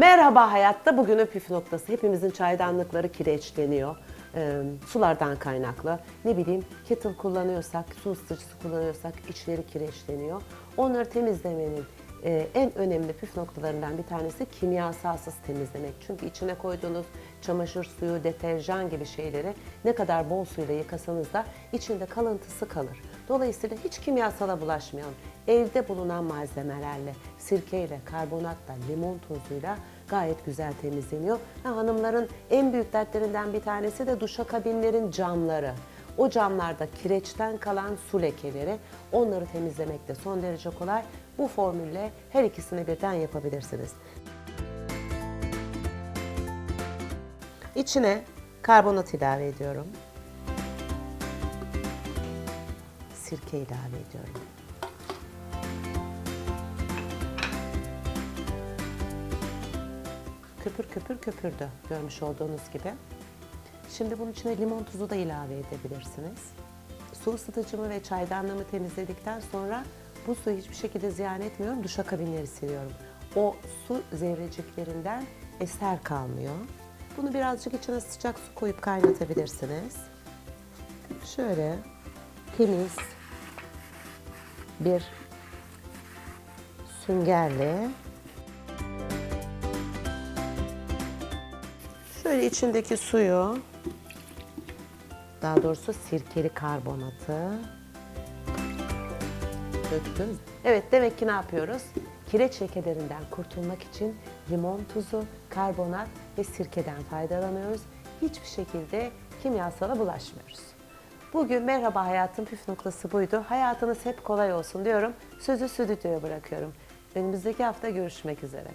Merhaba hayatta bugünün püf noktası. Hepimizin çaydanlıkları kireçleniyor. Ee, sulardan kaynaklı. Ne bileyim kettle kullanıyorsak, su ısıtıcısı kullanıyorsak içleri kireçleniyor. Onları temizlemenin e, en önemli püf noktalarından bir tanesi kimyasalsız temizlemek. Çünkü içine koyduğunuz çamaşır suyu, deterjan gibi şeyleri ne kadar bol suyla yıkasanız da içinde kalıntısı kalır. Dolayısıyla hiç kimyasala bulaşmayalım. Evde bulunan malzemelerle, sirkeyle, karbonatla, limon tozuyla gayet güzel temizleniyor. Ha, hanımların en büyük dertlerinden bir tanesi de duşakabinlerin camları. O camlarda kireçten kalan su lekeleri, onları temizlemek de son derece kolay. Bu formülle her ikisini birden yapabilirsiniz. İçine karbonat ilave ediyorum. Sirke ilave ediyorum. Köpür köpür köpürdü görmüş olduğunuz gibi. Şimdi bunun içine limon tuzu da ilave edebilirsiniz. Su ısıtıcımı ve çaydanlığımı temizledikten sonra bu suyu hiçbir şekilde ziyan etmiyorum. Duşakabinleri siliyorum. O su zerreciklerinden eser kalmıyor. Bunu birazcık içine sıcak su koyup kaynatabilirsiniz. Şöyle temiz bir süngerle şöyle içindeki suyu daha doğrusu sirkeli karbonatı döktüm. Evet demek ki ne yapıyoruz? Kireç lekelerinden kurtulmak için limon tuzu, karbonat ve sirkeden faydalanıyoruz. Hiçbir şekilde kimyasala bulaşmıyoruz. Bugün Merhaba Hayatın püf noktası buydu. Hayatınız hep kolay olsun diyorum. Sözü stüdyoya bırakıyorum. Önümüzdeki hafta görüşmek üzere.